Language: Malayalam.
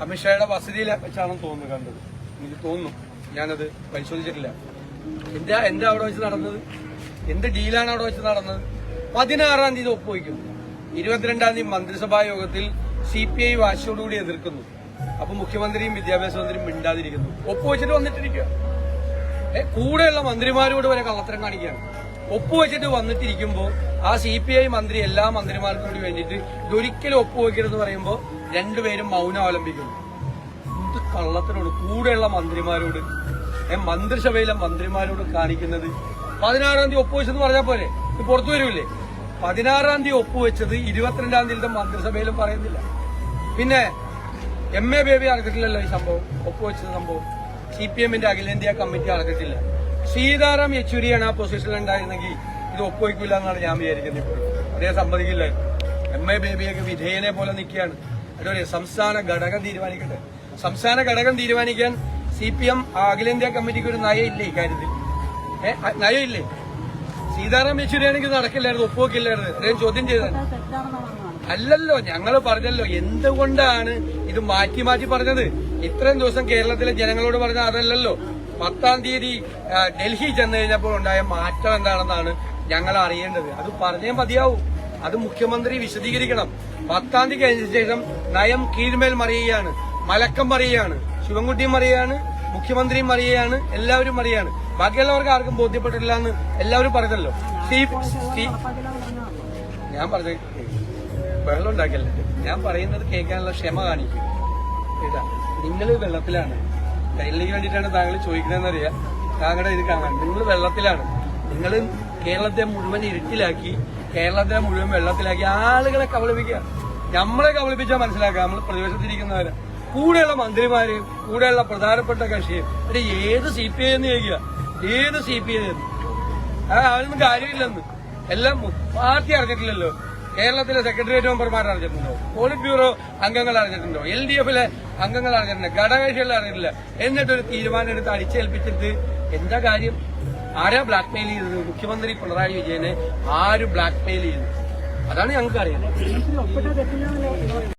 അമിത്ഷായുടെ വസതിയിൽ വെച്ചാണെന്ന് തോന്നുന്നു കണ്ടത്. എനിക്ക് തോന്നുന്നു. ഞാനത് പരിശോധിച്ചിട്ടില്ല. എന്താ എന്താ അവിടെ വെച്ച് നടന്നത്? എന്ത് ഡീലാണ് അവിടെ വെച്ച് നടന്നത്? പതിനാറാം തീയതി ഒപ്പുവയ്ക്കുന്നു. ഇരുപത്തിരണ്ടാം തീയതി മന്ത്രിസഭാ യോഗത്തിൽ സി പി ഐ വാശിയോടുകൂടി എതിർക്കുന്നു. അപ്പൊ മുഖ്യമന്ത്രിയും വിദ്യാഭ്യാസ മന്ത്രിയും മിണ്ടാതിരിക്കുന്നു. ഒപ്പുവെച്ചിട്ട് വന്നിട്ടിരിക്കുക. കൂടെയുള്ള മന്ത്രിമാരോട് വരെ കള്ളത്തരം കാണിക്കുകയാണ്. ഒപ്പുവെച്ചിട്ട് വന്നിട്ടിരിക്കുമ്പോൾ ആ സി പി ഐ മന്ത്രി എല്ലാ മന്ത്രിമാർക്കും കൂടി വേണ്ടിയിട്ട് ഇതൊരിക്കലും ഒപ്പുവെക്കരുതെന്ന് പറയുമ്പോൾ രണ്ടുപേരും മൗനം അവലംബിക്കുന്നു എന്ത് കള്ളത്തിനോട് കൂടെയുള്ള മന്ത്രിമാരോട് മന്ത്രിസഭയിലെ മന്ത്രിമാരോട് കാണിക്കുന്നത്? പതിനാറാം തീയതി ഒപ്പുവെച്ചെന്ന് പറഞ്ഞാൽ പോലെ ഇത് പുറത്തു വരൂലേ പതിനാറാം തീയതി ഒപ്പുവെച്ചത് ഇരുപത്തിരണ്ടാം തീയതി മന്ത്രിസഭയിലും പറയുന്നില്ല. പിന്നെ എം എ ബേബി അറിഞ്ഞിട്ടില്ലല്ലോ ഈ സംഭവം ഒപ്പുവെച്ച സംഭവം. സി പി എമ്മിന്റെ അഖിലേന്ത്യാ കമ്മിറ്റി അറിഞ്ഞിട്ടില്ല സീതാറാം യെച്ചൂരിയാണ് ആ പൊസിഷനിൽ ഉണ്ടായിരുന്നെങ്കിൽ ഇത് ഒപ്പുവെക്കില്ല എന്നാണ് ഞാൻ വിചാരിക്കുന്നത് ഇപ്പോൾ അദ്ദേഹം സമ്മതിക്കില്ല. എം എ ബേബിയൊക്കെ വിധേയനെ പോലെ നിൽക്കുകയാണ്. അതുപോലെ സംസ്ഥാന ഘടകം തീരുമാനിക്കട്ടെ. സംസ്ഥാന ഘടകം തീരുമാനിക്കാൻ സി പി എം അഖിലേന്ത്യാ കമ്മിറ്റിക്ക് ഒരു നയമില്ലേ ഇക്കാര്യത്തിൽ ഏ അ- നയമില്ലേ? സീതാറാം യെച്ചൂരിയാണെങ്കിൽ നടക്കില്ലായിരുന്നു ഒപ്പുവെക്കില്ലായിരുന്നു. അദ്ദേഹം ചോദ്യം ചെയ്തത്. അല്ലല്ലോ ഞങ്ങൾ പറഞ്ഞല്ലോ എന്തുകൊണ്ടാണ് ഇത് മാറ്റി മാറ്റി പറഞ്ഞത്? ഇത്രയും ദിവസം കേരളത്തിലെ ജനങ്ങളോട് പറഞ്ഞ അതല്ലല്ലോ. പത്താം തീയതി ഡൽഹി ചെന്ന് കഴിഞ്ഞപ്പോൾ ഉണ്ടായ മാറ്റം എന്താണെന്നാണ് ഞങ്ങൾ അറിയേണ്ടത്. അത് പറഞ്ഞേ മതിയാവും. അത് മുഖ്യമന്ത്രി വിശദീകരിക്കണം. പത്താം തീയതി കഴിഞ്ഞ ശേഷം നയം കീഴ്മേൽ മറിയുകയാണ്. മലക്കം മറിയുകയാണ്. ശിവൻകുട്ടിയും മറിയുകയാണ്. മുഖ്യമന്ത്രിയും മറിയുകയാണ്. എല്ലാവരും മറിയാണ് ബാക്കിയുള്ളവർക്ക് ആർക്കും ബോധ്യപ്പെട്ടില്ല എന്ന് എല്ലാവരും പറഞ്ഞല്ലോ. ഞാൻ പറഞ്ഞ വെള്ളം ഉണ്ടാക്കല്ലേ ഞാൻ പറയുന്നത് കേൾക്കാനുള്ള ക്ഷമ കാണിക്കും. നിങ്ങൾ വെള്ളത്തിലാണ്. കയ്യിലേക്ക് വേണ്ടിയിട്ടാണ് താങ്കൾ ചോദിക്കുന്നതെന്നറിയാം. താങ്കളുടെ ഇത് കാണാൻ. നിങ്ങൾ വെള്ളത്തിലാണ്. നിങ്ങൾ കേരളത്തെ മുഴുവൻ ഇരുട്ടിലാക്കി കേരളത്തെ മുഴുവൻ വെള്ളത്തിലാക്കി ആളുകളെ കബളിപ്പിക്കുക. നമ്മളെ കബളിപ്പിച്ചാൽ മനസ്സിലാക്കുക. നമ്മൾ പ്രതിപക്ഷത്തിരിക്കുന്നവരെ കൂടെയുള്ള മന്ത്രിമാരെയും കൂടെയുള്ള പ്രധാനപ്പെട്ട കക്ഷിയും ഒരു ഏത് സി പി ഐ എന്ന് ചോദിക്കുക. ഏത് സി പി ഐ എന്ന്. ആ അതിനൊന്നും കാര്യമില്ലെന്ന്. എല്ലാം പാർട്ടി അറിഞ്ഞിട്ടില്ലല്ലോ. കേരളത്തിലെ സെക്രട്ടേറിയറ്റ് മെമ്പർമാർ അറിഞ്ഞിട്ടുണ്ടോ? പോളിറ്റ് ബ്യൂറോ അംഗങ്ങൾ അറിഞ്ഞിട്ടുണ്ടോ? എൽ ഡി എഫിലെ അംഗങ്ങൾ അറിഞ്ഞിട്ടുണ്ട്? ഘടകകക്ഷികൾ അറിഞ്ഞിട്ടില്ല. എന്നിട്ടൊരു തീരുമാനം എടുത്ത് അടിച്ചേൽപ്പിച്ചിട്ട് എന്താ കാര്യം? ആരാ ബ്ലാക്ക്മെയിൽ ചെയ്തത്? മുഖ്യമന്ത്രി പിണറായി വിജയനെ ആര് ബ്ലാക്ക്മെയിൽ ചെയ്തു? അതാണ് ഞങ്ങൾക്ക് അറിയാം